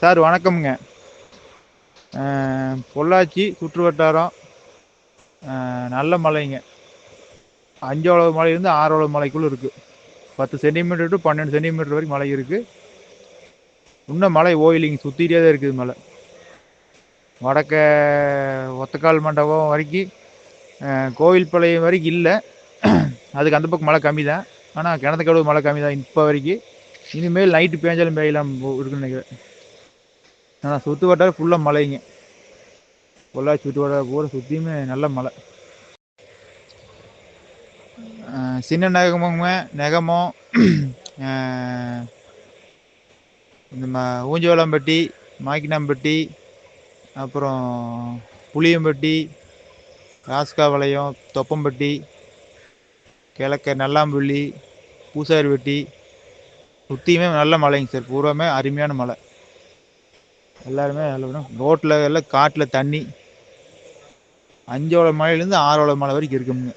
Sir வணக்கம்ங்க. பொள்ளாச்சி சுற்று வட்டாரம் நல்ல மலைங்க. அஞ்சோளவு மலையிலேருந்து ஆறோளவு மலைக்குள்ளே இருக்குது பத்து சென்டிமீட்டர் டு பன்னெண்டு சென்டிமீட்டர் வரைக்கும் மலை இருக்குது இன்னும் மலை ஓயிலிங்க சுற்றிட்டே தான் இருக்குது மலை. வடக்க ஒத்தக்கால் மண்டபம் வரைக்கும் கோவில் பழையம் வரைக்கும் இல்லை. அதுக்கு அந்த பக்கம் மழை கம்மி தான். ஆனால் கிணத்துக்கடவு மழை கம்மி தான் இப்போ வரைக்கும் இனிமேல் நைட்டு பேஞ்சாலும் பெய்யலாம் இருக்குன்னு நினைக்கிறேன். ஆனால் சுற்று வட்டாரம் ஃபுல்லாக மழைங்க பொள்ளாச்சி சுற்று வட்டாரம் பூரா சுற்றியுமே நல்ல மழை சின்ன நகமுங்க நெகமம் இந்த ம ஊஞ்சவளம்பட்டி மாக்கினாம்பட்டி அப்புறம் புளியம்பட்டி ராஸ்காவளையம் தொப்பம்பட்டி கிழக்க நல்லாம்புள்ளி பூசாரிவட்டி சுற்றியுமே நல்ல மழைங்க சார். பூராமே அருமையான மழை எல்லாருமே ரோட்டில் எல்லாம் காட்டில் தண்ணி. அஞ்சோட மலையிலேருந்து ஆறோட மலை வரைக்கும் இருக்குங்க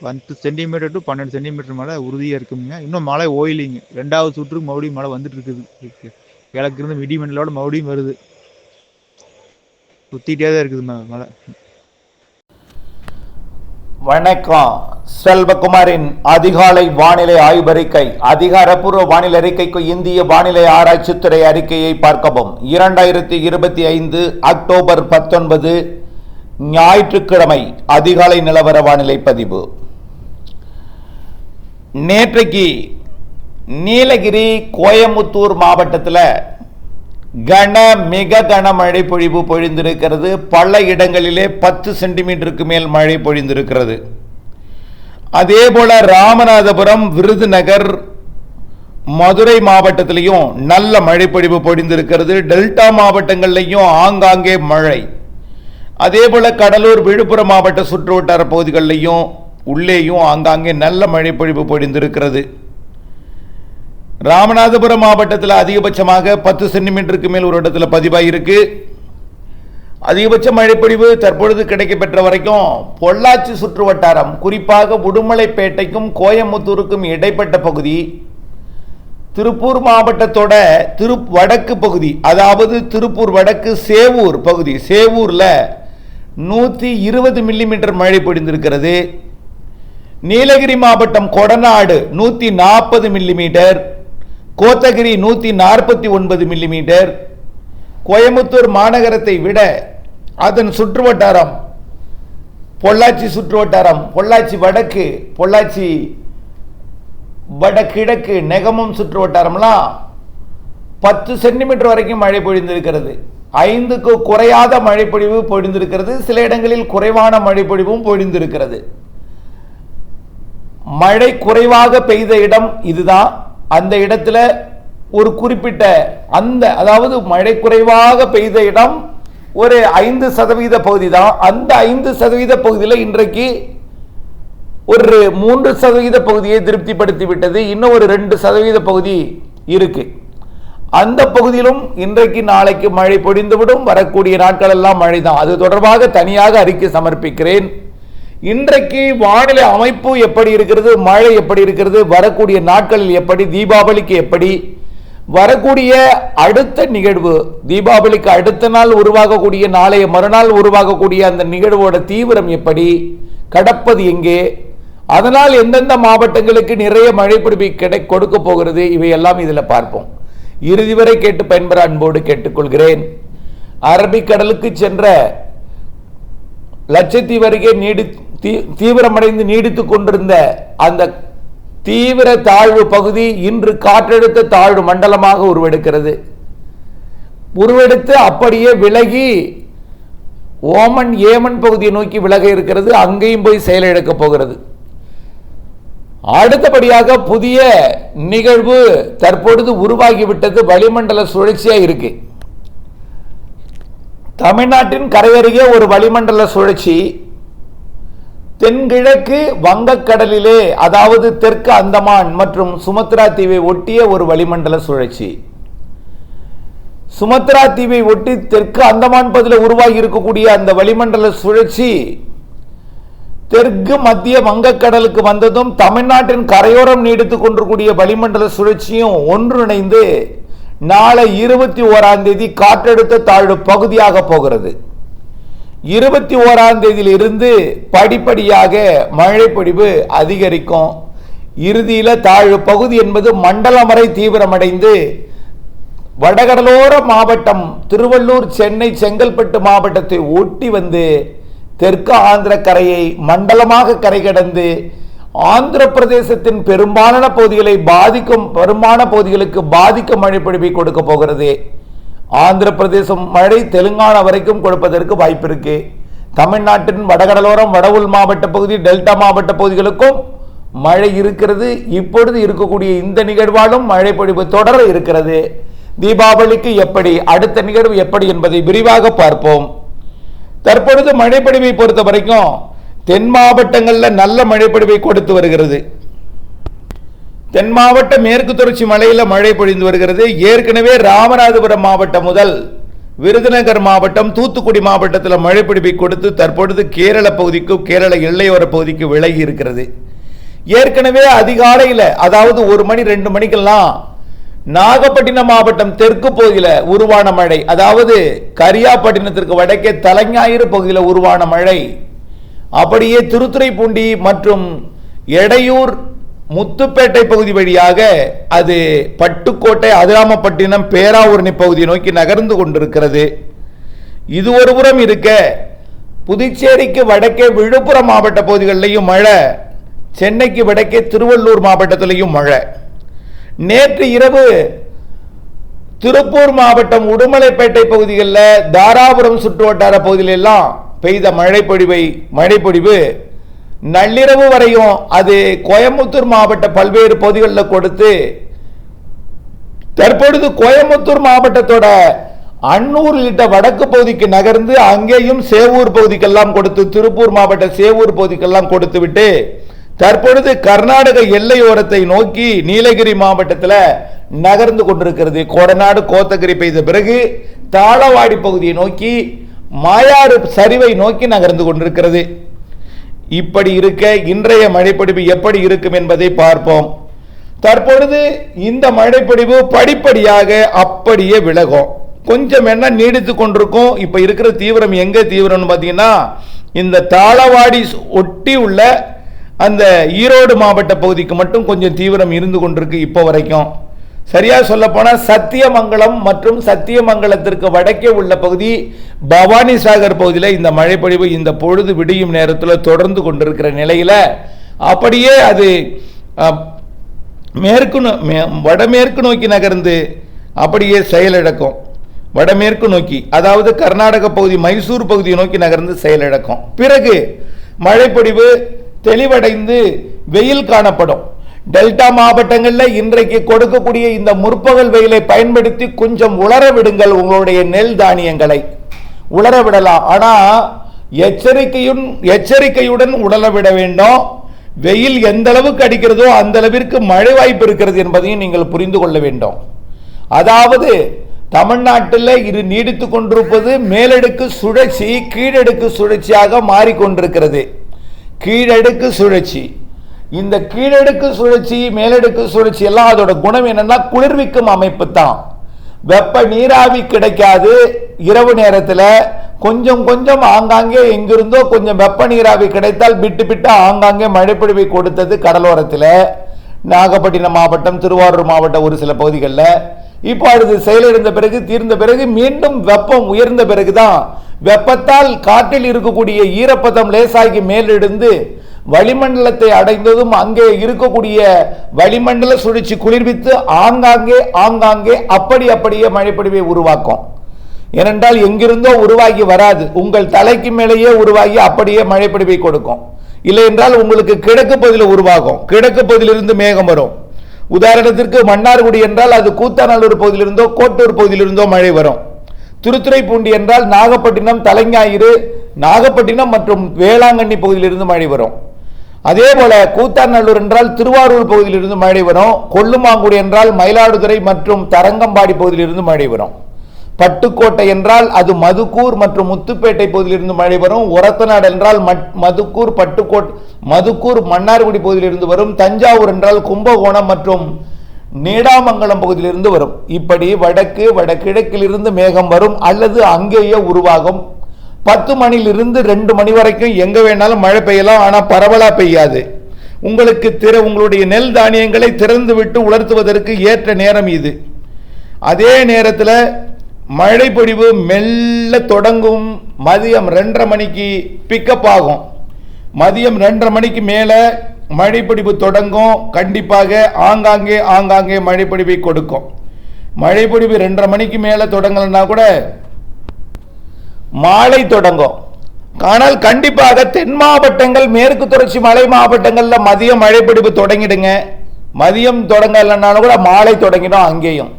பத்து சென்டிமீட்டர் டு பன்னெண்டு சென்டிமீட்டர் மழை உறுதியாக இருக்குங்க இன்னும் மழை ஓயிலிங்க. ரெண்டாவது சுற்றுக்கு மறுபடியும் மழை வந்துட்டு இருக்குது கிழக்கு இருந்து இடிமண்டலோட மறுபடியும் வருது. சுற்றிட்டே தான் இருக்குது மலை. மழை வணக்கம். செல்வகுமாரின் அதிகாலை வானிலை ஆய்வறிக்கை அதிகாரப்பூர்வ வானிலை அறிக்கைக்கு இந்திய வானிலை ஆராய்ச்சித்துறை அறிக்கையை பார்க்கவும். இரண்டாயிரத்தி இருபத்தி ஐந்து அக்டோபர் பத்தொன்பது ஞாயிற்றுக்கிழமை அதிகாலை நிலவர வானிலை பதிவு. நேற்றைக்கு நீலகிரி கோயம்புத்தூர் மாவட்டத்தில் கன மிக கன மழை பொழிவு பொழிந்திருக்கிறது. பல இடங்களிலே பத்து சென்டிமீட்டருக்கு மேல் மழை பொழிந்திருக்கிறது. அதே போல ராமநாதபுரம் விருதுநகர் மதுரை மாவட்டத்திலையும் நல்ல மழை பொழிவு பொழிந்திருக்கிறது. டெல்டா மாவட்டங்கள்லையும் ஆங்காங்கே மழை. அதே போல கடலூர் விழுப்புரம் மாவட்ட சுற்றுவட்டார பகுதிகளிலையும் உள்ளேயும் ஆங்காங்கே நல்ல மழை பொழிவு பொழிந்திருக்கிறது. ராமநாதபுரம் மாவட்டத்தில் அதிகபட்சமாக பத்து சென்டிமீட்டருக்கு மேல் ஒரு இடத்துல பதிவாயிருக்கு. அதிகபட்ச மழைப்பொழிவு தற்பொழுது கிடைக்கப்பெற்ற வரைக்கும் பொள்ளாச்சி சுற்று வட்டாரம் குறிப்பாக உடுமலைப்பேட்டைக்கும் கோயம்புத்தூருக்கும் இடைப்பட்ட பகுதி திருப்பூர் மாவட்டத்தோட திரு வடக்கு பகுதி அதாவது திருப்பூர் வடக்கு சேவூர் பகுதி சேவூரில் நூற்றி இருபது மில்லிமீட்டர் மழை பொழிந்திருக்கிறது. நீலகிரி மாவட்டம் கொடநாடு நூற்றி நாற்பது மில்லிமீட்டர் கோத்தகிரி நூற்றி நாற்பத்தி ஒன்பது மில்லிமீட்டர் கோயம்புத்தூர் மாநகரத்தை விட அதன் சுற்றுவட்டாரம் பொள்ளாச்சி சுற்றுவட்டாரம் பொள்ளாச்சி வடக்கு பொள்ளாச்சி வடகிழக்கு நெகமம் சுற்றுவட்டாரம்லாம் பத்து சென்டிமீட்டர் வரைக்கும் மழை பொழிந்திருக்கிறது. ஐந்துக்கு குறையாத மழைப்பொழிவு பொழிந்திருக்கிறது. சில இடங்களில் குறைவான மழைப்பொழிவும் பொழிந்திருக்கிறது. மழை குறைவாக பெய்த இடம் இதுதான். அந்த இடத்துல ஒரு குறிப்பிட்ட அந்த அதாவது மழை குறைவாக பெய்த இடம் ஒரு ஐந்து சதவீத பகுதி தான் அந்த ஐந்து சதவீத பகுதியில் இன்றைக்கு ஒரு மூன்று சதவீத பகுதியை திருப்திப்படுத்தி விட்டது இன்னும் ஒரு ரெண்டு சதவீத பகுதி இருக்கு. அந்த பகுதியிலும் இன்றைக்கு நாளைக்கு மழை பொழிந்துவிடும். வரக்கூடிய நாட்கள் எல்லாம் மழை தான் அது தொடர்பாக தனியாக அறிக்கை சமர்ப்பிக்கிறேன். இன்றைக்கு வானிலை அமைப்பு எப்படி இருக்கிறது மழை எப்படி இருக்கிறது வரக்கூடிய நாட்களில் எப்படி தீபாவளிக்கு எப்படி வரக்கூடிய அடுத்த நிகழ்வு தீபாவளிக்கு அடுத்த நாள் உருவாகக்கூடிய நாளைய மறுநாள் உருவாகக்கூடிய அந்த நிகழ்வோட தீவிரம் எப்படி கடப்பது எங்கே அதனால் எந்தெந்த மாவட்டங்களுக்கு நிறைய மழை பிடிப்பு கிடை கொடுக்க போகிறது இவையெல்லாம் இதில் பார்ப்போம். இறுதி வரை கேட்டு பயன்பெற அன்போடு கேட்டுக்கொள்கிறேன். அரபிக்கடலுக்கு சென்ற லட்சத்தீவு அருகே நீடி தீ- தீவிரமடைந்து நீடித்துக் கொண்டிருந்த அந்த தீவிர தாழ்வு பகுதி இன்று காற்றழுத்த தாழ்வு மண்டலமாக உருவெடுக்கிறது. உருவெடுத்து அப்படியே விலகி ஓமன் ஏமன் பகுதியை நோக்கி விலக இருக்கிறது. அங்கேயும் போய் செயலிழக்கப் போகிறது. அடுத்தபடியாக புதிய நிகழ்வு தற்பொழுது உருவாகிவிட்டது. வளிமண்டல சுழற்சியாக இருக்கு. தமிழ்நாட்டின் கரையருகே ஒரு வளிமண்டல சுழற்சி தென்கிழக்கு வங்கக்கடலிலே அதாவது தெற்கு அந்தமான் மற்றும் சுமத்ரா தீவை ஒட்டிய ஒரு வளிமண்டல சுழற்சி. சுமத்ரா தீவை ஒட்டி தெற்கு அந்தமான் பகுதியில் உருவாகி இருக்கக்கூடிய அந்த வளிமண்டல சுழற்சி தெற்கு மத்திய வங்கக்கடலுக்கு வந்ததும் தமிழ்நாட்டின் கரையோரம் நீடித்துக் கொண்டிருக்கூடிய வளிமண்டல சுழற்சியும் ஒன்றிணைந்து நாளை இருபத்தி ஓராம் தேதி காற்றழுத்த தாழ்வு பகுதியாக போகிறது. இருபத்தி ஓராம் தேதியில் இருந்து படிப்படியாக மழைப்பொழிவு அதிகரிக்கும். இறுதியில் தாழ்வு பகுதி என்பது மண்டலம் வரை தீவிரமடைந்து வடகடலோர மாவட்டம் திருவள்ளூர் சென்னை செங்கல்பட்டு மாவட்டத்தை ஒட்டி வந்து தெற்கு ஆந்திர கரையை மண்டலமாக கரை கடந்து ஆந்திர பிரதேசத்தின் பெரும்பாலான பகுதிகளை பாதிக்கும் பெரும்பாலான பகுதிகளுக்கு பாதிக்கும் மழைப்பொழிவை கொடுக்க போகிறது. ஆந்திர பிரதேசம் மழை தெலுங்கானா வரைக்கும் கொடுப்பதற்கு வாய்ப்பு இருக்கு. தமிழ்நாட்டின் வடகடலோரம் வட மாவட்ட பகுதி டெல்டா மாவட்ட பகுதிகளுக்கும் மழை இருக்கிறது. இப்பொழுது இருக்கக்கூடிய இந்த நிகழ்வாலும் மழை பொழிவு தொடர இருக்கிறது. தீபாவளிக்கு எப்படி அடுத்த நிகழ்வு எப்படி என்பதை விரிவாக பார்ப்போம். தற்பொழுது மழைப்பொழிவை பொறுத்த வரைக்கும் தென் மாவட்டங்களில் நல்ல மழைப்பொழிவை கொடுத்து வருகிறது. தென் மாவட்ட மேற்கு தொடர்ச்சி மலையில் மழை பொழிந்து வருகிறது. ஏற்கனவே ராமநாதபுரம் மாவட்டம் முதல் விருதுநகர் மாவட்டம் தூத்துக்குடி மாவட்டத்தில் மழை பிடிப்பை கொடுத்து தற்பொழுது கேரள பகுதிக்கும் கேரள எல்லையோர பகுதிக்கு விலகி இருக்கிறது. ஏற்கனவே அதிகாலையில் அதாவது ஒரு மணி ரெண்டு மணிக்கெல்லாம் நாகப்பட்டினம் மாவட்டம் தெற்கு பகுதியில் உருவான மழை அதாவது கரியாப்பட்டினத்திற்கு வடக்கே தலைஞாயிறு பகுதியில் உருவான மழை. அப்படியே திருத்துறைப்பூண்டி மற்றும் எடையூர் முத்துப்பேட்டை பகுதி வழியாக அது பட்டுக்கோட்டை அதிராமப்பட்டினம் பேராவூரணி பகுதியை நோக்கி நகர்ந்து கொண்டிருக்கிறது. இது ஒரு புறம் இருக்க புதுச்சேரிக்கு வடக்கே விழுப்புரம் மாவட்ட பகுதிகளிலையும் மழை சென்னைக்கு வடக்கே திருவள்ளூர் மாவட்டத்திலையும் மழை. நேற்று இரவு திருப்பூர் மாவட்டம் உடுமலைப்பேட்டை பகுதிகளில் தாராபுரம் சுற்றுவட்டார பகுதியிலெல்லாம் பெய்த மழைப்பொழிவை மழைப்பொழிவு நள்ளிரவு வரையும் அது கோயம்புத்தூர் மாவட்ட பல்வேறு பகுதிகளில் கொடுத்து தற்பொழுது கோயம்புத்தூர் மாவட்டத்தோட அன்னூர் உள்ளிட்ட வடக்கு பகுதிக்கு நகர்ந்து அங்கேயும் சேவூர் பகுதிக்கெல்லாம் கொடுத்து திருப்பூர் மாவட்ட சேவூர் பகுதிக்கெல்லாம் கொடுத்து விட்டு தற்பொழுது கர்நாடக எல்லையோரத்தை நோக்கி நீலகிரி மாவட்டத்தில் நகர்ந்து கொண்டிருக்கிறது. கோடநாடு கோத்தகிரி பெய்த பிறகு தாளவாடி பகுதியை நோக்கி மாயாறு சரிவை நோக்கி நகர்ந்து கொண்டிருக்கிறது. இப்படி இருக்க இன்றைய மழைப்பொழிவு எப்படி இருக்கும் என்பதை பார்ப்போம். தற்பொழுது இந்த மழைப்பொழிவு படிப்படியாக அப்படியே விலகும். கொஞ்சம் என்ன நீடித்து கொண்டிருக்கும் இப்ப இருக்கிற தீவிரம் எங்க தீவிரம்னு பார்த்தீங்கன்னா இந்த தாளவாடி ஒட்டி உள்ள அந்த ஈரோடு மாவட்ட பகுதிக்கு மட்டும் கொஞ்சம் தீவிரம் இருந்து கொண்டிருக்கு இப்போ வரைக்கும். சரியா சொல்ல சத்தியமங்கலம் மற்றும் சத்தியமங்கலத்திற்கு வடக்கே உள்ள பகுதி பவானி சாகர் பகுதியில் இந்த மழைப்பொழிவு இந்த பொழுது விடியும் நேரத்தில் தொடர்ந்து கொண்டிருக்கிற நிலையில் அப்படியே அது மேற்கு நோ- மே- வடமேற்கு நோக்கி நகர்ந்து அப்படியே செயலிழக்கும். வடமேற்கு நோக்கி அதாவது கர்நாடக பகுதி மைசூர் பகுதியை நோக்கி நகர்ந்து செயலிழக்கும். பிறகு மழைப்பொழிவு தெளிவடைந்து வெயில் காணப்படும். டெல்டா மாவட்டங்களில் இன்றைக்கு கொடுக்கக்கூடிய இந்த முற்பகல் வெயிலை பயன்படுத்தி கொஞ்சம் உலர விடுங்கள் உங்களுடைய நெல் தானியங்களை. உலர விடலாம். ஆனால் எச்சரிக்கையும் எச்சரிக்கையுடன் உலர விட வேண்டும். வெயில் எந்த அளவுக்கு அடிக்கிறதோ அந்த அளவிற்கு மழை வாய்ப்பு இருக்கிறது என்பதையும் நீங்கள் புரிந்து கொள்ள வேண்டும். அதாவது தமிழ்நாட்டில் இது நீடித்து கொண்டிருப்பது மேலடுக்கு சுழற்சி கீழடுக்கு சுழற்சியாக மாறிக்கொண்டிருக்கிறது. கீழடுக்கு சுழற்சி. இந்த கீழடுக்கு சுழற்சி மேலடுக்கு சுழற்சி எல்லாம் அதோட குணம் என்னன்னா குளிர்விக்கும் அமைப்பு தான் வெப்ப நீராவி கிடைக்காது. இரவு நேரத்தில் கொஞ்சம் கொஞ்சம் ஆங்காங்கே எங்கிருந்தோ கொஞ்சம் வெப்ப நீராவி கிடைத்தால் விட்டு விட்டு ஆங்காங்கே மழைப்பொழிவை கொடுத்தது கடலோரத்தில். நாகப்பட்டினம் மாவட்டம் திருவாரூர் மாவட்டம் ஒரு சில பகுதிகளில். இப்போ அது செயலிழந்த பிறகு தீர்ந்த பிறகு மீண்டும் வெப்பம் உயர்ந்த பிறகுதான் வெப்பத்தால் காற்றில் இருக்கக்கூடிய ஈரப்பதம் லேசாகி மேலெழுந்து வளிமண்டலத்தை அடைந்ததும் அங்கே இருக்கக்கூடிய வளிமண்டல சுழற்சி குளிர்வித்து ஆங்காங்கே ஆங்காங்கே அப்படி அப்படியே மழைப்பொழிவை உருவாக்கும். ஏனென்றால் எங்கிருந்தோ உருவாகி வராது. உங்கள் தலைக்கு மேலேயே உருவாகி அப்படியே மழைப்பொழிவை கொடுக்கும். இல்லை என்றால் உங்களுக்கு கிழக்கு பகுதியில் உருவாகும். கிழக்கு பகுதியிலிருந்து மேகம் வரும். உதாரணத்திற்கு மன்னார்குடி என்றால் அது கூத்தாநல்லூர் பகுதியிலிருந்தோ கோட்டூர் பகுதியிலிருந்தோ மழை வரும். திருத்துறைப்பூண்டி என்றால் நாகப்பட்டினம் தலைஞாயிறு நாகப்பட்டினம் மற்றும் வேளாங்கண்ணி பகுதியிலிருந்து மழை வரும். அதே போல கூத்தாநல்லூர் என்றால் திருவாரூர் பகுதியிலிருந்து மழை வரும் கொல்லுமாங்குடி என்றால் மயிலாடுதுறை மற்றும் தரங்கம்பாடி பகுதியிலிருந்து மழை வரும். பட்டுக்கோட்டை என்றால் அது மதுக்கூர் மற்றும் முத்துப்பேட்டை பகுதியிலிருந்து மழை வரும். உரத்தநாடு என்றால் மட்- மதுக்கூர் பட்டுக்கோட் மதுக்கூர் மன்னார்குடி பகுதியிலிருந்து வரும். தஞ்சாவூர் என்றால் கும்பகோணம் மற்றும் நீடாமங்கலம் பகுதியிலிருந்து வரும். இப்படி வடக்கு வடகிழக்கிலிருந்து மேகம் வரும். அல்லது அங்கேயே உருவாகும் பத்து மணிலிருந்து ரெண்டு மணி வரைக்கும் எங்க வேணாலும் மழை பெய்யலாம் ஆனால் பரவலாக பெய்யாது. உங்களுக்கு திற உங்களுடைய நெல் தானியங்களை திறந்து விட்டு உலர்த்துவதற்கு ஏற்ற நேரம் இது. அதே நேரத்தில் மழை பொழிவு மெல்ல தொடங்கும் மதியம் ரெண்டரை மணிக்கு பிக்கப் ஆகும். மதியம் ரெண்டரை மணிக்கு மேலே மழைப்பொழிவு தொடங்கும். கண்டிப்பாக ஆங்காங்கே ஆங்காங்கே மழைப்பொழிவை கொடுக்கும். மழைப்பொழிவு ரெண்டரை மணிக்கு மேலே தொடங்கலைன்னா கூட மாலை தொடங்கும். ஆனால் கண்டிப்பாக தென் மாவட்டங்கள் மேற்கு தொடர்ச்சி மலை மாவட்டங்களில் மதியம் மழைப்பிடிப்பு தொடங்கிடுங்க. மதியம் தொடங்கலைன்னாலும் கூட மாலை தொடங்கிடும் அங்கேயும்.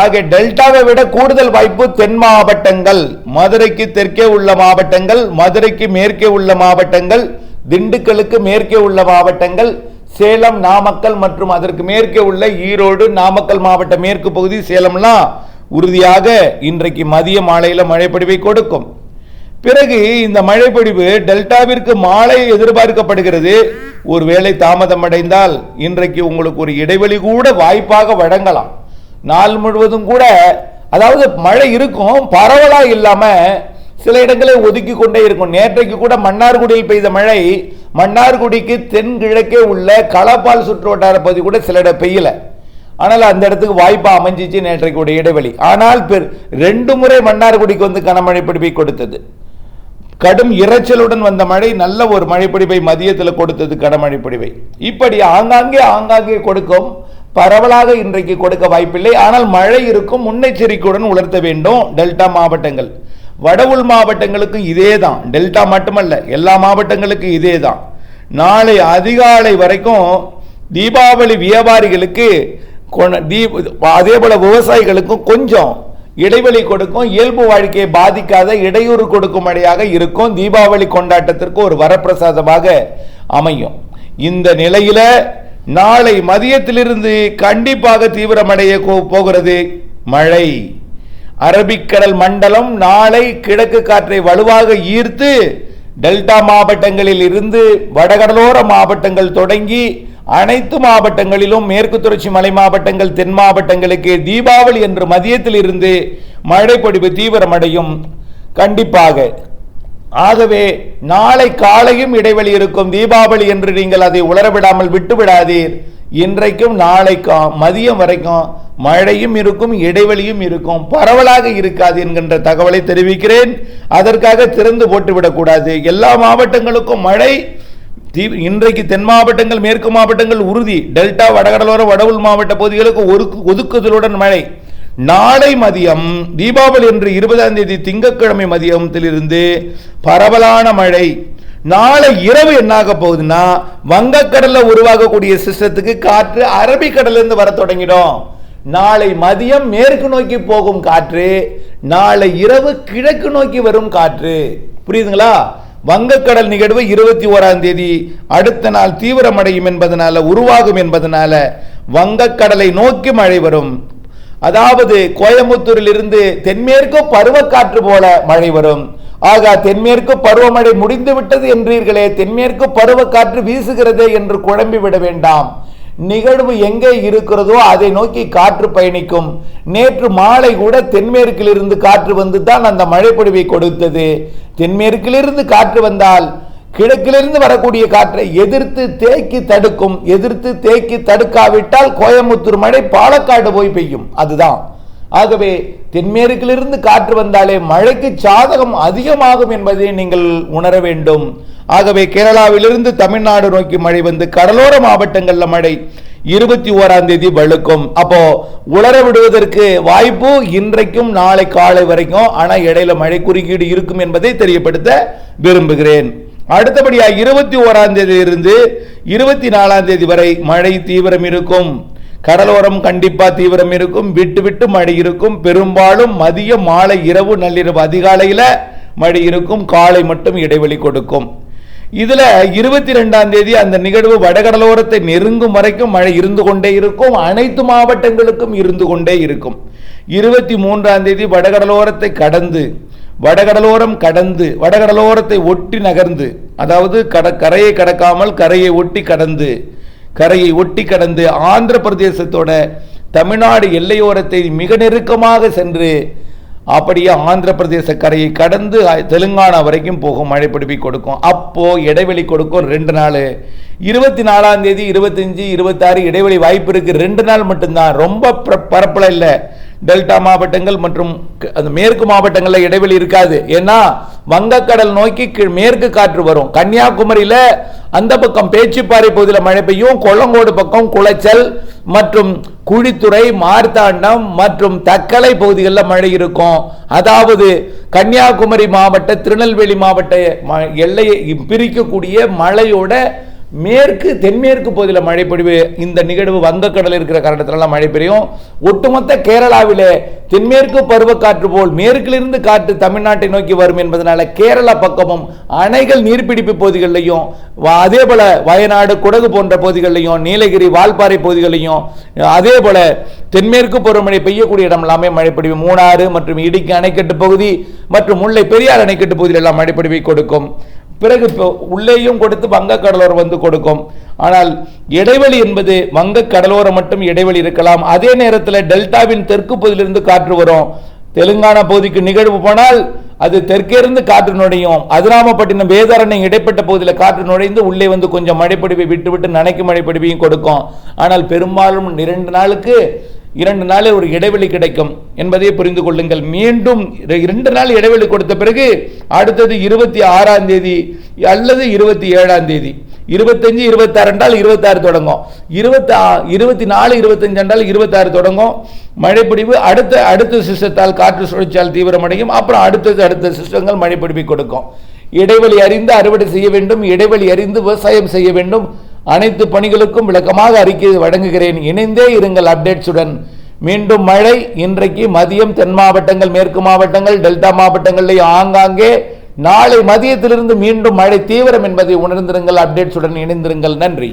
ஆக டெல்டாவை விட கூடுதல் வாய்ப்பு தென் மாவட்டங்கள். மதுரைக்கு தெற்கே உள்ள மாவட்டங்கள் மதுரைக்கு மேற்கே உள்ள மாவட்டங்கள் திண்டுக்கலுக்கு மேற்கே உள்ள மாவட்டங்கள் சேலம் நாமக்கல் மற்றும் அதற்கு மேற்கே உள்ள ஈரோடு நாமக்கல் மாவட்ட மேற்கு பகுதி சேலம்லாம் உறுதியாக இன்றைக்கு மதிய மாலையில் மழைப்பொழிவை கொடுக்கும். பிறகு இந்த மழைப்பொழிவு டெல்டாவிற்கு மாலை எதிர்பார்க்கப்படுகிறது. ஒருவேளை தாமதம் அடைந்தால் இன்றைக்கு உங்களுக்கு ஒரு இடைவெளி கூட வாய்ப்பாக வழங்கலாம். நாள் முழுவதும் கூட அதாவது மழை இருக்கும் பரவலா இல்லாம சில இடங்களை ஒதுக்கி கொண்டே இருக்கும். நேற்றைக்கு கூட மன்னார்குடியில் பெய்த மழை மன்னார்குடிக்கு தென்கிழக்கே உள்ள களப்பால் சுற்று வட்டார பகுதி கூட சில இடம் பெய்யலை. ஆனால் அந்த இடத்துக்கு வாய்ப்பு அமைஞ்சிச்சு நேற்றைக்கு ஒரு இடைவெளி. ஆனால் பெரு- ரெண்டு முறை மன்னார்குடிக்கு வந்து கனமழை பிடிப்பை கொடுத்தது. கடும் இரைச்சலுடன் வந்த மழை நல்ல ஒரு மழைப்பிடிப்பை மதியத்தில் கொடுத்தது கனமழை பிடிவை இப்படி ஆங்காங்கே ஆங்காங்கே கொடுக்கும் பரவலாக இன்றைக்கு கொடுக்க வாய்ப்பில்லை. ஆனால் மழை இருக்கும் முன்னெச்சரிக்கையுடன் உலர்த்த வேண்டும் டெல்டா மாவட்டங்கள். வட உள் மாவட்டங்களுக்கும் இதே தான் டெல்டா மட்டுமல்ல எல்லா மாவட்டங்களுக்கும் இதே தான் நாளை அதிகாலை வரைக்கும் தீபாவளி வியாபாரிகளுக்கு அதே போல விவசாயிகளுக்கும் கொஞ்சம் இடைவெளி கொடுக்கும் இயல்பு வாழ்க்கையை பாதிக்காத இடையூறு கொடுக்கும் அடையாக இருக்கும் தீபாவளி கொண்டாட்டத்திற்கு ஒரு வரப்பிரசாதமாக அமையும். இந்த நிலையில நாளை மதியத்திலிருந்து கண்டிப்பாக தீவிரமடைய கோ- போகிறது மழை. அரபிக்கடல் மண்டலம் நாளை கிழக்கு காற்றை வலுவாக ஈர்த்து டெல்டா மாவட்டங்களில் இருந்து வடகடலோர மாவட்டங்கள் தொடங்கி அனைத்து மாவட்டங்களிலும் மேற்கு தொடர்ச்சி மலை மாவட்டங்கள் தென் மாவட்டங்களுக்கு தீபாவளி என்று மதியத்தில் இருந்து மழைப்பொடிவு தீவிரமடையும். கண்டிப்பாக. ஆகவே நாளை காலையும் இடைவெளி இருக்கும் தீபாவளி என்று நீங்கள் அதை உலரவிடாமல் விட்டு விடாதீர் இன்றைக்கும் நாளைக்கும் மதியம் வரைக்கும் மழையும் இருக்கும் இடைவெளியும் இருக்கும். பரவலாக இருக்காது என்கின்ற தகவலை தெரிவிக்கிறேன். அதற்காக திறந்து போட்டு விடக்கூடாது எல்லா மாவட்டங்களுக்கும் மழை தீ- இன்றைக்கு தென் மாவட்டங்கள் மேற்கு மாவட்டங்கள் உறுதி. டெல்டா வடகடலோர வடவுள் மாவட்ட பகுதிகளுக்கு ஒரு ஒதுக்குதலுடன் மழை. நாளை மதியம் தீபாவளி என்று இருபதாம் தேதி திங்கட்கிழமை மதியத்திலிருந்து பரவலான மழை. நாளை இரவு என்னாக போகுதுன்னா வங்கக்கடல்ல உருவாகக்கூடிய சிஸ்டத்துக்கு காற்று அரபிக்கடல்ல இருந்து வர தொடங்கிடும். நாளை மதியம் மேற்கு நோக்கி போகும் காற்று நாளை இரவு கிழக்கு நோக்கி வரும் காற்று. புரியுதுங்களா? வங்கக்கடல் நிகழ்வு இருபத்தி ஓராம் தேதி. அடுத்த நாள் தீவிரமடையும் என்பதனால உருவாகும் என்பதனால வங்கக்கடலை நோக்கி மழை வரும். அதாவது கோயம்புத்தூரில் இருந்து தென்மேற்கு பருவக்காற்று போல மழை வரும். ஆக தென்மேற்கு பருவமழை முடிந்து விட்டது என்றீர்களே தென்மேற்கு பருவக்காற்று வீசுகிறதே என்று குழம்பி விட வேண்டாம். நிகழ்வு எங்கே இருக்கிறதோ அதை நோக்கி காற்று பயணிக்கும். நேற்று மாலை கூட தென்மேற்கிலிருந்து காற்று வந்து தான் அந்த மழைப்பொழிவை கொடுத்தது. தென்மேற்கிலிருந்து காற்று வந்தால் கிழக்கிலிருந்து வரக்கூடிய காற்றை எதிர்த்து தேக்கி தடுக்கும். எதிர்த்து தேக்கி தடுக்காவிட்டால் கோயம்புத்தூர் மழை பாலக்காடு போய் பெய்யும். அதுதான். ஆகவே தென்மேற்கிலிருந்து காற்று வந்தாலே மழைக்கு சாதகம் அதிகமாகும் என்பதை நீங்கள் உணர வேண்டும். ஆகவே கேரளாவிலிருந்து தமிழ்நாடு நோக்கி மழை வந்து கடலோர மாவட்டங்களில் மழை. இருபத்தி ஓராம் தேதி வழுக்கும். அப்போ உலர விடுவதற்கு வாய்ப்பு இன்றைக்கும் நாளை காலை வரைக்கும். ஆனால் இடையில மழை குறுக்கீடு இருக்கும் என்பதை தெரியப்படுத்த விரும்புகிறேன். அடுத்தபடியாக இருபத்தி ஓராம் தேதியிலிருந்து இருபத்தி நாலாம் தேதி வரை மழை தீவிரம் இருக்கும். கடலோரம் கண்டிப்பா தீவிரம் இருக்கும். விட்டு விட்டு மழை இருக்கும். பெரும்பாலும் மதியம் மாலை இரவு நள்ளிரவு அதிகாலையில் மழை இருக்கும். காலை மட்டும் இடைவெளி கொடுக்கும். இதில் இருபத்தி ரெண்டாம் தேதி அந்த நிகழ்வு வடகடலோரத்தை நெருங்கும் வரைக்கும் மழை இருந்து கொண்டே இருக்கும். அனைத்து மாவட்டங்களுக்கும் இருந்து கொண்டே இருக்கும். இருபத்தி மூன்றாம் தேதி வடகடலோரத்தை கடந்து வடகடலோரம் கடந்து வடகடலோரத்தை ஒட்டி நகர்ந்து அதாவது கட கரையை கடக்காமல் கரையை ஒட்டி கடந்து கரையை ஒட்டி கடந்து ஆந்திர பிரதேசத்தோட தமிழ்நாடு எல்லையோரத்தை மிக நெருக்கமாக சென்று அப்படியே ஆந்திர பிரதேச கரையை கடந்து தெலுங்கானா வரைக்கும் போகும் மழை பிடிப்பி கொடுக்கும். அப்போ இடைவெளி கொடுக்கும் ரெண்டு நாள். இருபத்தி நாலாம் தேதி இருபத்தஞ்சி இருபத்தாறு இடைவெளி வாய்ப்பு இருக்கு. ரெண்டு நாள் மட்டும்தான். ரொம்ப பர- பரப்பல இல்லை. டெல்டா மாவட்டங்கள் மற்றும் அந்த மேற்கு மாவட்டங்களில் இடைவெளி இருக்காது. ஏன்னா வங்கக்கடல் நோக்கி கீழ் மேற்கு காற்று வரும். கன்னியாகுமரியில் அந்த பக்கம் பேச்சுப்பாறை பகுதியில் மழை பெய்யும். கொல்லங்கோடு பக்கம் குளச்சல் மற்றும் குழித்துறை மார்த்தாண்டம் மற்றும் தக்கலை பகுதிகளில் மழை இருக்கும். அதாவது கன்னியாகுமரி மாவட்ட திருநெல்வேலி மாவட்ட ம- எல்லையை பிரிக்கக்கூடிய மழையோட மேற்கு தென்மேற்கு பகுதியில் மழை பொழிவு இந்த நிகழ்வு வங்கக்கடல் இருக்கிற காரணத்தினால மழை பெய்யும். ஒட்டுமொத்த கேரளாவிலே தென்மேற்கு பருவக்காற்று போல் மேற்கிலிருந்து காற்று தமிழ்நாட்டை நோக்கி வரும் என்பதனால கேரளா பக்கமும் அணைகள் நீர்பிடிப்பு பகுதிகளிலையும் வ- அதே போல வயநாடு குடகு போன்ற பகுதிகளிலையும் நீலகிரி வால்பாறை பகுதிகளிலையும் அதே போல தென்மேற்கு பருவமழை பெய்யக்கூடிய இடம் எல்லாமே மழைப்பொழிவு மூணாறு மற்றும் இடுக்கி அணைக்கட்டு பகுதி மற்றும் முல்லை பெரியார் அணைக்கட்டு பகுதியில் எல்லாம் மழைப்பொழிவை கொடுக்கும். பிறகு உள்ளேயும் கொடுத்து வங்க கடலோரம் வந்து கொடுக்கும். ஆனால் இடைவெளி என்பது வங்க கடலோரம் மட்டும் இடைவெளி இருக்கலாம். அதே நேரத்தில் டெல்டாவின் தெற்கு பகுதியிலிருந்து காற்று வரும். தெலுங்கானா பகுதிக்கு நிகழ்வு போனால் அது தெற்கேருந்து காற்று நுழையும். அதிராமப்பட்டினம் வேதாரண்யம் இடைப்பட்ட பகுதியில் காற்று நுழைந்து உள்ளே வந்து கொஞ்சம் மழைப்பொழிவை விட்டு விட்டு நனைக்கும் மழைப்பொழிவையும் கொடுக்கும். ஆனால் பெரும்பாலும் இரண்டு நாளுக்கு இரண்டு நாளில் ஒரு இடைவெளி கிடைக்கும் என்பதை புரிந்து கொள்ளுங்கள். மீண்டும் இரண்டு நாள் இடைவெளி கொடுத்த பிறகு அடுத்தது இருபத்தி ஆறாம் தேதி அல்லது இருபத்தி ஏழாம் தேதி. இருபத்தஞ்சு இருபத்தாறு என்றால் இருபத்தாறு தொடங்கும். இருபத்தி இருபத்தி நாலு இருபத்தஞ்சு என்றால் இருபத்தாறு தொடங்கும். மழைப்பிடிவு அடுத்த அடுத்த சிஸ்டத்தால் காற்று சுழற்சியால் தீவிரமடையும். அப்புறம் அடுத்தது அடுத்த சிஸ்டங்கள் மழைப்பிடிப்பை கொடுக்கும். இடைவெளி அறிந்து அறுவடை செய்ய வேண்டும். இடைவெளி அறிந்து விவசாயம் செய்ய வேண்டும். அனைத்து பணிகளுக்கும் விளக்கமாக அறிக்கை வழங்குகிறேன். இணைந்தே இருங்கள் அப்டேட்ஸுடன். மீண்டும் மழை இன்றைக்கு மதியம் தென் மாவட்டங்கள் மேற்கு மாவட்டங்கள் டெல்டா மாவட்டங்களில் ஆங்காங்கே நாளை மதியத்திலிருந்து மீண்டும் மழை தீவிரம் என்பதை உணர்ந்திருங்கள். அப்டேட்ஸுடன் இணைந்திருங்கள். நன்றி.